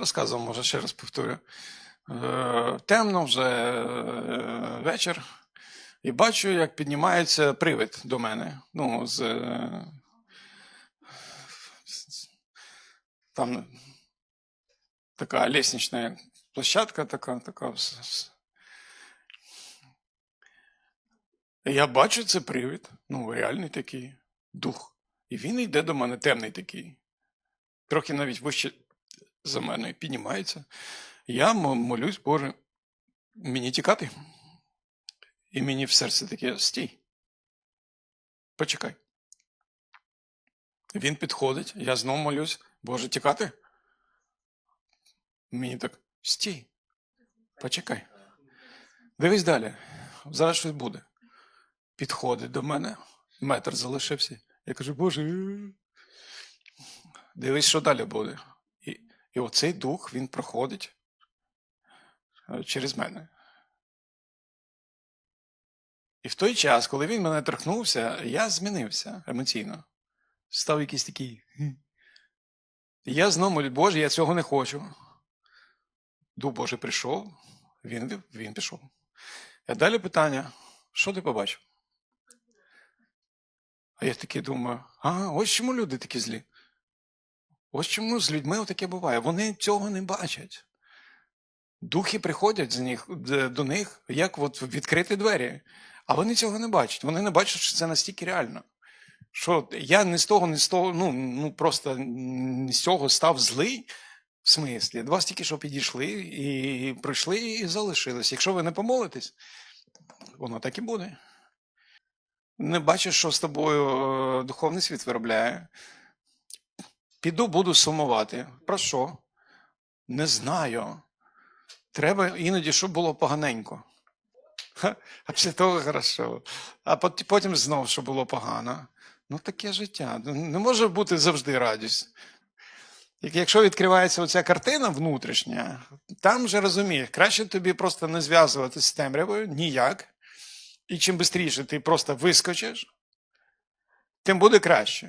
Розказував, може, ще раз повторю. Е, темно вже е, вечір, і бачу, як піднімається привид до мене. Ну, з, е, там така лестнична площадка, така, така. Я бачу це привид, ну, реальний такий дух. І він йде до мене темний такий. Трохи навіть вище за мене піднімається. Я молюсь, Боже, мені тікати. І мені в серце таке стій. Почекай. Він підходить, я знову молюсь, Боже, тікати. Мені так стій. Почекай. Дивись далі. Зараз щось буде. Підходить до мене, метр залишився. Я кажу, Боже. е». Дивись, що далі буде. І, оцей дух він проходить е, через мене. І в той час, коли він мене торкнувся, я змінився емоційно. Став якийсь такий. Я знову молю, Боже, я цього не хочу. Дух Божий прийшов, він, він пішов. А далі питання: що ти побачив? А я такий думаю, а ось чому люди такі злі. Ось чому з людьми таке буває. Вони цього не бачать. Духи приходять з них, до них, як от відкрити двері. А вони цього не бачать. Вони не бачать, що це настільки реально. Що я не з того, не з того, ну, ну просто не з цього став злий. В смислі, до вас тільки що підійшли і прийшли і залишились. Якщо ви не помолитесь, воно так і буде. Не бачиш, що з тобою е, духовний світ виробляє. Піду, буду сумувати. Про що? Не знаю. Треба іноді, щоб було поганенько. А після того хорошо. А потім знов, що було погано. Ну, таке життя. Ну, Не може бути завжди радість. Якщо відкривається оця картина внутрішня, там вже розумієш, краще тобі просто не зв'язуватися з темрявою ніяк. І чим швидше ти просто вискочиш, тим буде краще.